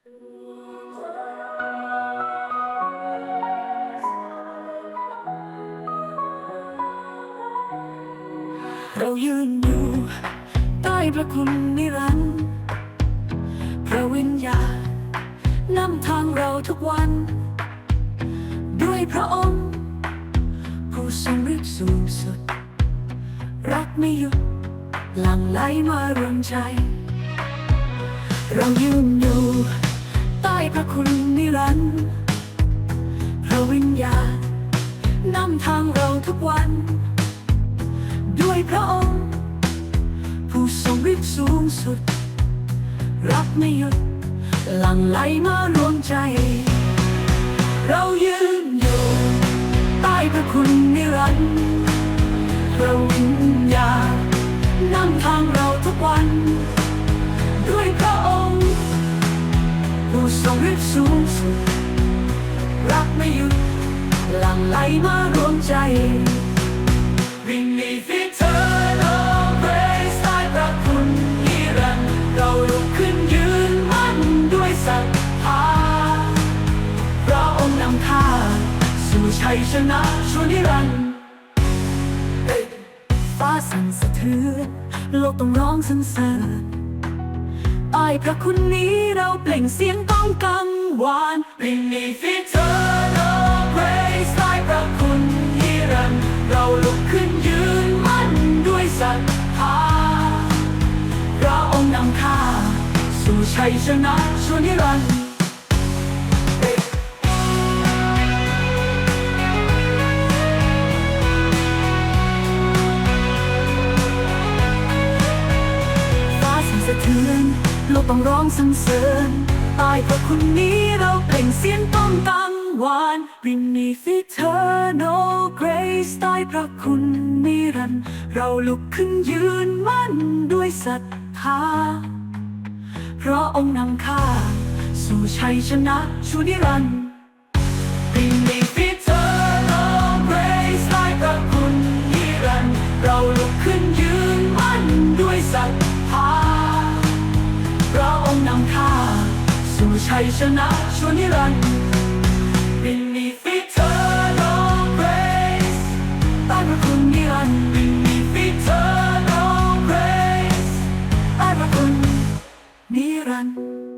เรายืนอยู่ใต้พระคุณนิรันดร์พระวิญญาณนำทางเราทุกวัน ด้วยพระองค์ ผู้ทรงฤทธิ์สูงสุด รักไม่หยุดหลั่งไหลมารวมใจ เรายืนอยู่ ใต้พระคุณนิรันดร์พระวิญญาณนำทางเราทุกวัน ด้วยพระองค์ ผู้ทรงฤทธิ์สูงสุด รักไม่หยุดหลั่งไหลมารวมใจ เรายืนอยู่ ใต้พระคุณนิรันดร์พระวิญญาณ รีบสูงสุด รักไม่หยุด หลั่งไหลมารวมใจ Beneath eternal grace ใต้พระคุณนิรันดร์เราลุกขึ้นยืนมั่นด้วยศรัทธาพระองค์นำทางสู่ชัยชนะชั่วนิรันดร์ฟ้าสั่นสะเทือนโลกต้องร้องสรรเสริญ ใต้พระคุณนี้เราเปล่งเสียงก้องกังวาน Beneath eternal grace ใต้พระคุณฮิรัน เราลุกขึ้นยืนมั่นด้วยศรัทธาพระองค์นำข้าสู่ชัยชนะชั่วนิรันดร์ ต้องร้องสรรเสริญตายเพราะคุณนี้เราเปล่งเสียงต้องกังวาน Beneath eternal grace ใต้พราะคุณนิรันด์เราลุกขึ้นยืนมั่นด้วยศรัทธาเพราะองค์นำข้าสู่ชัยชนะชูนิรันดร์ Beneath eternal grace ใต้พระคุณนิรันด์เราลุกขึ้นยืน สู่ชัยชนะชั่วนิรันดร์ Beneath eternal grace ใต้พระคุณนิรันดร์ Beneath eternal grace ใต้พระคุณนิรันดร์